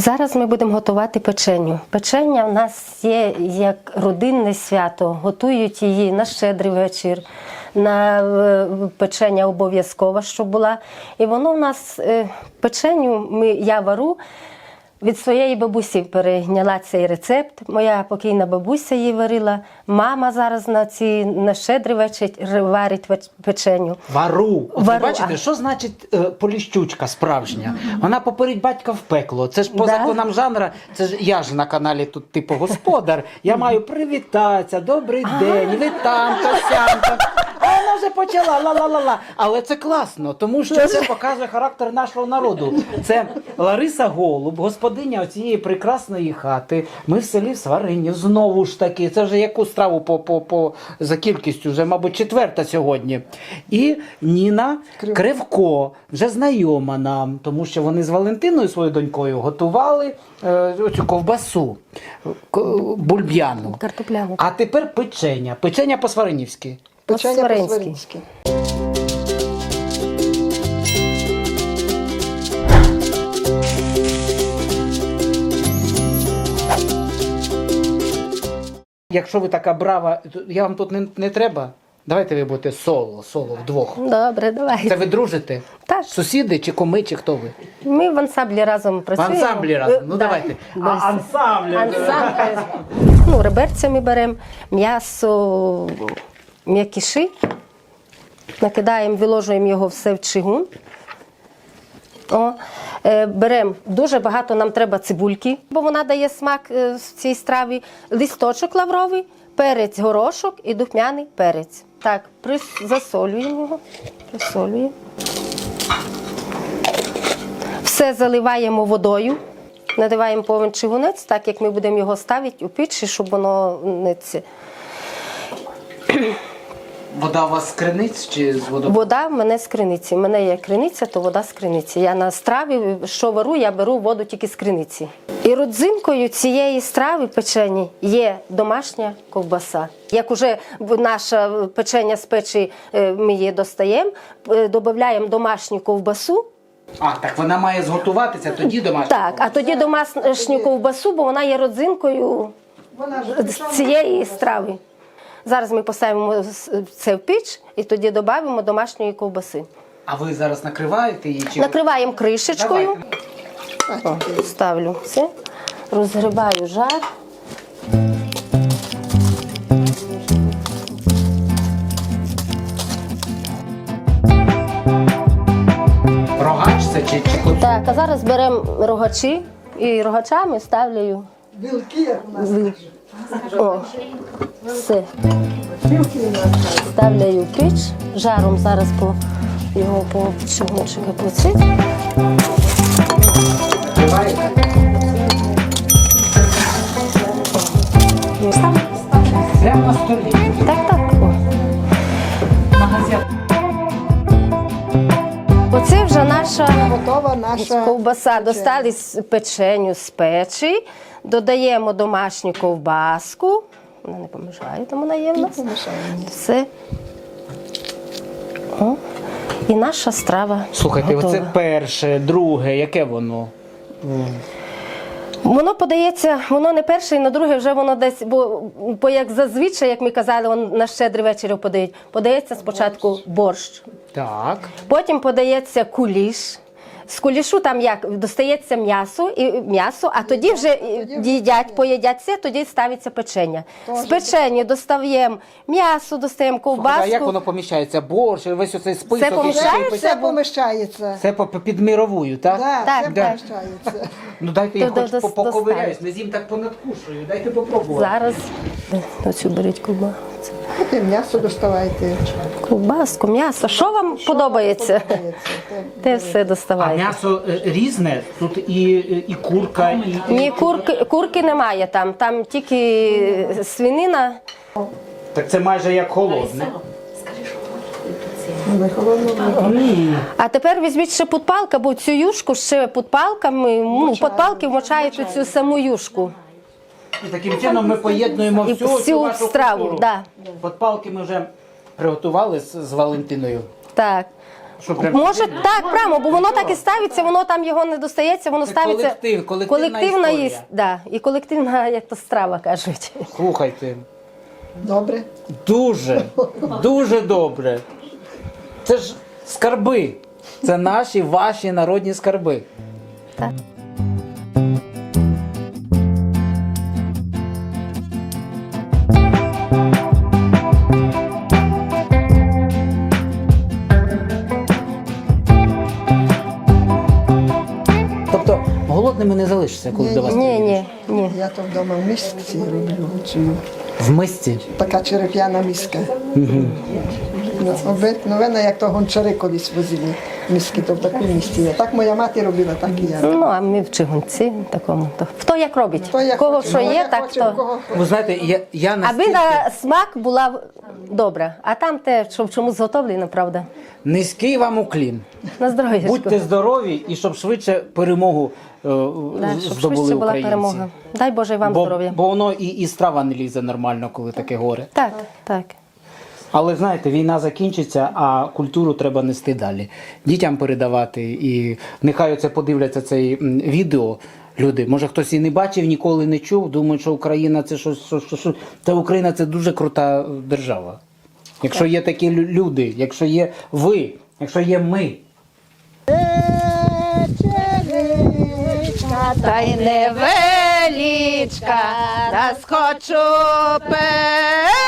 Зараз ми будемо готувати печеню. Печення в нас є як родинне свято. Готують її на щедрий вечір, на е, печення обов'язково, щоб була. І воно в нас е, печеню ми, я вару. Від своєї бабусі перейняла цей рецепт. Моя покійна бабуся її варила. Мама зараз на ці на щедрий вечір варить печеню. Вару. От Вару, Ви бачите, що значить е, поліщучка справжня? Вона попередь батька в пекло. Це ж по Да. законам жанра. Це ж я ж на каналі тут, типу, господар. Я маю привітатися, добрий день, ви там, то сям, то. А вона вже почала ла-ла-ла-ла. Але це класно, тому що це показує характер нашого народу. Це Лариса Голуб, господиня цієї прекрасної хати. Ми в селі Сварині. Знову ж таки, це вже яку страву по, по, по за кількістю, вже, мабуть, четверта сьогодні. І Ніна Кривко, вже знайома нам, тому що вони з Валентиною, своєю донькою, готували е, оцю ковбасу, бульб'яну. Картопляну. А тепер печення. Печення по-сваринівськи. Печення По-сваринськи. Якщо ви така брава, то я вам тут не, не треба. Давайте ви будете соло, соло вдвох. Добре, давай. Це ви дружите? Так. Сусіди чи коми, чи хто ви? Ми в ансамблі разом В працюємо. ансамблі разом. Ну да. давайте. А, ансамблі. Ансамбль. Ну, реберцями беремо м'ясо, м'якіші, накидаємо, виложуємо його все в чигун. О, е, беремо дуже багато нам треба цибульки, бо вона дає смак е, в цій страві. Листочок лавровий, перець горошок і духмяний перець. Так, засолюємо його. Присолюємо. Все заливаємо водою, надиваємо повен чигунець, так як ми будемо його ставити у пічі, щоб воно не це. Вода у вас з криниць чи з водопою? Вода в мене з криниці. У мене є криниця, то вода з криниці. Я на страві, що вару, я беру воду тільки з криниці. І родзинкою цієї страви печені є домашня ковбаса. Як уже наша печення з печі е, ми її достаємо, е, додаємо домашню ковбасу. А, так вона має зготуватися, тоді домашня. Так, а тоді домашню ковбасу, бо вона є родзинкою цієї страви. Зараз ми поставимо це в піч і тоді додамо домашньої ковбаси. А ви зараз накриваєте її? Чи... Накриваємо кришечкою. О, ставлю все, розгрібаю жар. Рогач це чи, чи Так, а зараз беремо рогачі і рогачами ставлю. білки, як у нас. О, все. Ставляю в піч, жаром зараз по його по чугунчика. Прямо на столі. Так, так. Оце вже наша Готова наша ковбаса. Достали з печеню з печі, додаємо домашню ковбаску. Вона не помішає, тому вона є в нас. Все. О. І наша страва. Слухайте, готова. оце перше, друге, яке воно? Воно подається, воно не перше, і на друге вже воно десь, бо, бо як зазвичай, як ми казали, он на щедрий вечір подають. Подається спочатку борщ, Так. потім подається куліш. З кулішу там як достається м'ясо і м'ясо, а тоді вже їдять, поїдять це, тоді ставиться печення. З печення достаємо м'ясо, достаємо Слухайте, а як воно поміщається? Борщ, весь оцей список. і поміщається? Все поміщається. Це по під мировую, так? Да, Так, все да. поміщається. Ну дайте я То хоч до- по- до- поковиряюсь, не з'їм так понадкушую. Дайте попробувати. Зараз оцю беріть ковбаску. Потім м'ясо доставайте. Ковбаску, м'ясо. Що вам подобається? Подобається. Те. Те все А доставайте. м'ясо е, різне? Тут і, і курка, і. Ні, курки, курки немає там, там тільки свинина. Так це майже як холодне. Не холодно. А тепер візьміть ще подпалка, бо цю юшку ще подпалками, ну, подпалки вмочають у цю саму юшку. І таким чином ми поєднуємо І всю, всю вашу страву, культуру. да. Подпалки ми вже приготували з, з Валентиною. Так. Що, прям Може, так, прямо, бо воно так і ставиться, воно там його не достається, воно Це ставиться. колектив, колективна колективна історія. да, і колективна, як то страва кажуть. Слухайте, Добре? дуже, дуже добре. Це ж скарби. Це наші ваші народні скарби. Так. Не залишишся, коли Ні, до вас Ні, приїдеш. ні, ні. Я то вдома в мисці роблю цю. В мисці. Така череп'яна миска. Ну, Обикновена, як то гончари колись возили миски, то в такій місці є. Так моя мати робила, так і я. Ну, а ми в чигунці такому. То. Хто як робить? Хто як Кого хоче. що Ну, є, так хоче, то. Ви знаєте, я, я Аби настільки на смак була добра, а там те, що в чому зготовлено, правда. низький вам уклін. На здоров'я. Будьте здорові і щоб швидше перемогу е, Да, щоб здобули швидше була українці. перемога. Дай Боже і вам Бо, здоров'я. бо воно і, і страва не лізе нормально, коли таке горе. Так, так. Але знаєте, війна закінчиться, а культуру треба нести далі. Дітям передавати. І нехай оце подивляться цей відео. Люди, може хтось і не бачив, ніколи не чув. Думають, що Україна це щось, що, що, що. Та Україна це дуже крута е, держава. Якщо є такі люди, якщо є ви, якщо є ми. Та й невеличка, заскочу перескочу,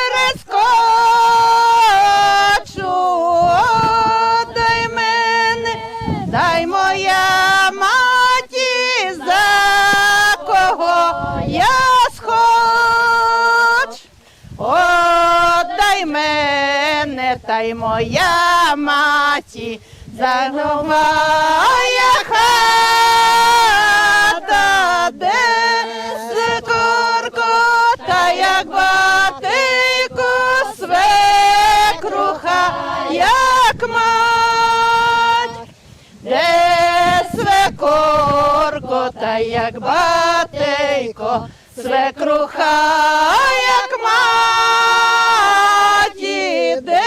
й моя маті, загнуває хата, де та як батику свекруха, як мать. Де свекорко, та як батейко, свекруха, як маті, де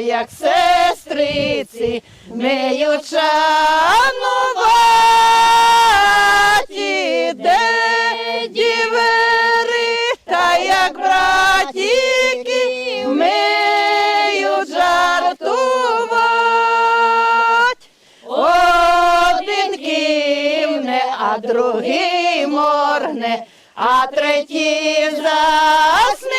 як сестриці, вміють шанувати, де дівери, та як братіки, вміють жартувати. Один кивне, а другий моргне, а третій засміється.